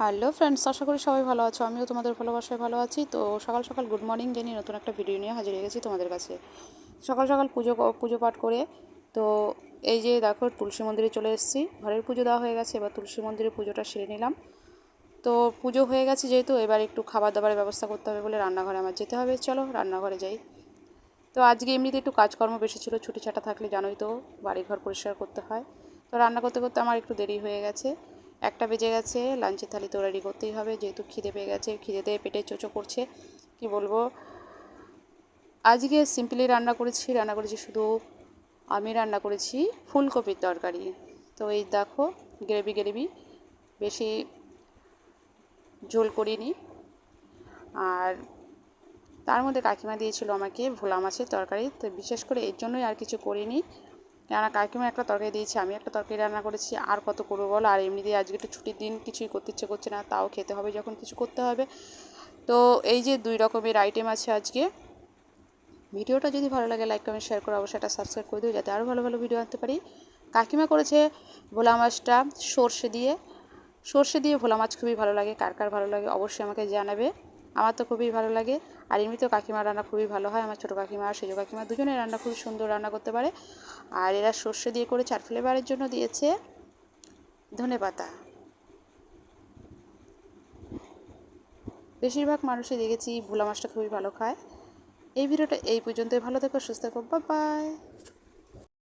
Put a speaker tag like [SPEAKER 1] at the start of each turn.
[SPEAKER 1] Hello friends, আশা করি সবাই ভালো আছো। আমিও তোমাদের ভালোবাসায় ভালো আছি। তো সকাল সকাল গুড মর্নিং জানিয়ে নতুন একটা ভিডিও নিয়ে হাজির হয়ে গেছি তোমাদের কাছে। সকাল সকাল পুজো পুজো পাঠ করে, তো এই যে দেখো তুলসী মন্দিরে চলে এসেছি। ঘরের পুজো দেওয়া হয়ে গেছে, এবার তুলসী মন্দিরে পুজোটা সেরে নিলাম। তো পুজো হয়ে গেছে যেহেতু, এবার একটু খাবার দাবারের ব্যবস্থা করতে হবে বলে রান্নাঘরে আমার যেতে হবে। চলো রান্নাঘরে যাই। তো আজকে এমনিতে একটু কাজকর্ম বেশি ছিল, ছুটি ছাটা থাকলে জানোই তো বাড়িঘর পরিষ্কার করতে হয়। তো রান্না করতে করতে আমার একটু দেরি হয়ে গেছে। একটা বেজে গেছে লাঞ্চের থালি তো রেডি করতেই হবে, যেহেতু খিদে পেয়ে গেছে খিদেতে পেটে চোচো করছে, কি বলব? আজকে সিম্পলি রান্না করেছি রান্না করেছি শুধু আমি রান্না করেছি ফুলকপির তরকারি। তো এই দেখো, গ্রেভি গ্রেভি, বেশি ঝোল করিনি। আর তার মধ্যে কাকিমা দিয়েছিল আমাকে ভোলা মাছের তরকারি, তো বিশেষ করে এর জন্যই আর কিছু করিনি। কেননা কাকিমা একটা তরকারি দিয়েছে, আমি একটা তরকারি রান্না করেছি, আর কত করব বলো? আর এমনিতেই আজকে একটু ছুটির দিন, কিছুই করতে ইচ্ছে করছে না, তাও খেতে হবে যখন কিছু করতে হবে। তো এই যে দুই রকমের আইটেম আছে আজকে। ভিডিওটা যদি ভালো লাগে লাইক কমেন্ট শেয়ার করে অবশ্যই এটা সাবস্ক্রাইব করে দিও, যাতে আরও ভালো ভালো ভিডিও আনতে পারি। কাকিমা করেছে ভোলা মাছটা সর্ষে দিয়ে। সর্ষে দিয়ে ভোলা মাছ খুবই ভালো লাগে, কার কার ভালো লাগে অবশ্যই আমাকে জানাবে। আমার তো খুবই ভালো লাগে। আর এমনিতেও কাকিমার রান্না খুবই ভালো হয়, আমার ছোটো কাকিমা আর সেজো কাকিমা দুজনের রান্না খুবই সুন্দর রান্না করতে পারে। আর এরা সর্ষে দিয়ে করে চার ফ্লেভারের জন্য দিয়েছে ধনে পাতা। বেশিরভাগ মানুষই দেখেছি ভোলা মাছটা খুবই ভালো খায়। এই ভিডিওটা এই পর্যন্তই, ভালো থেকো, সুস্থ থাকো বা বাই